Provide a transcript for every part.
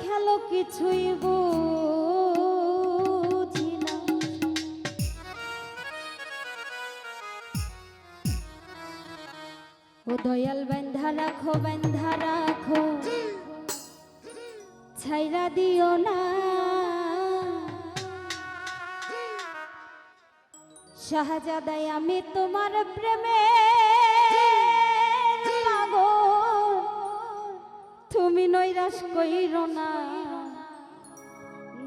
খেলো কিছুই বুঝি না ও দয়াল বান্ধা রাখো বান্ধা রাখো ছাইরা দিও না। শাহজাদাই আমি তোমার প্রেমে নৈরাশ কইর না।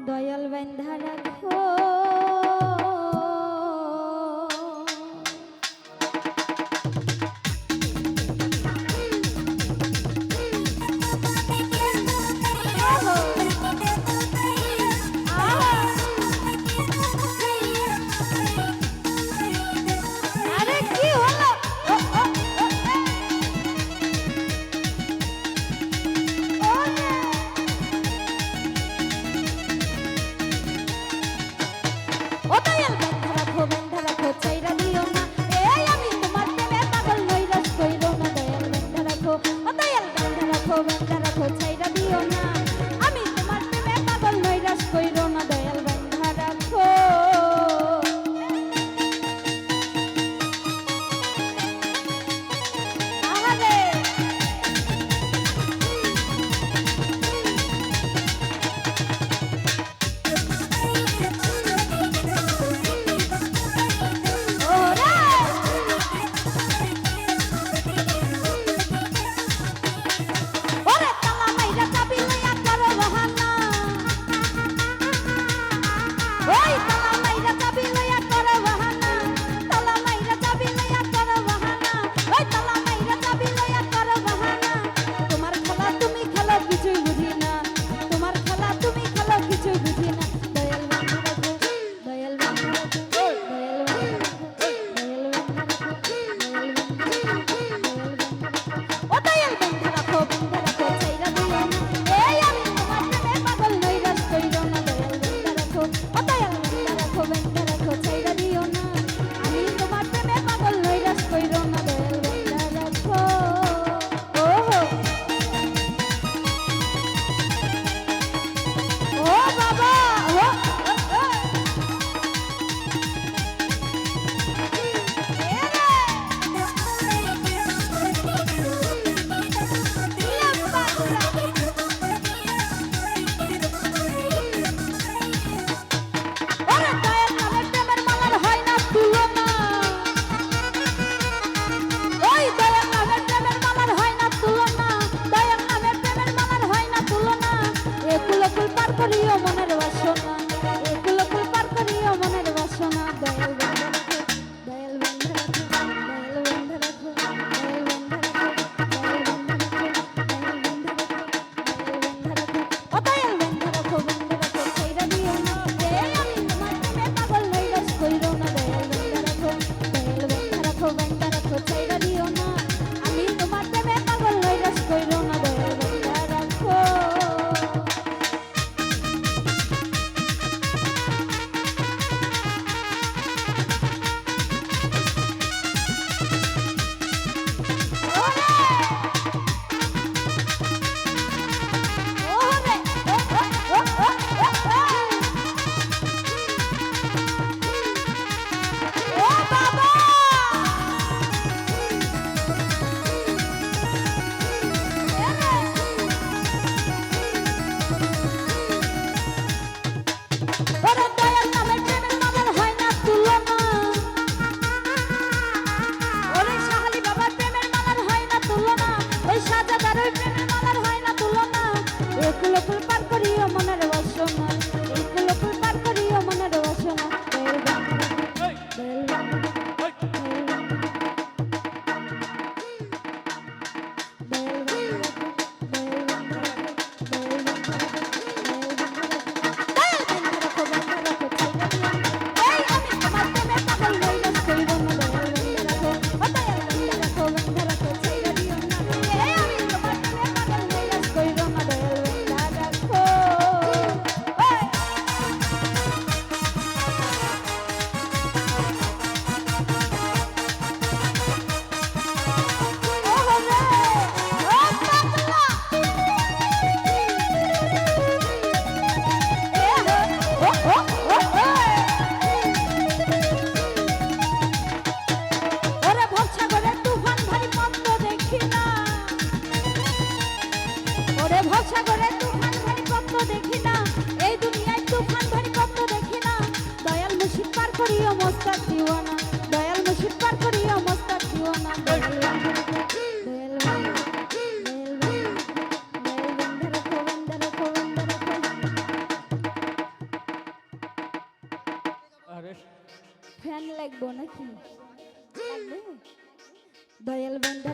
দয়াল বেন্ধারা খো ও তাই করিও মনে No culpar por. লাগবো নাকি? দয়াল বন্ধা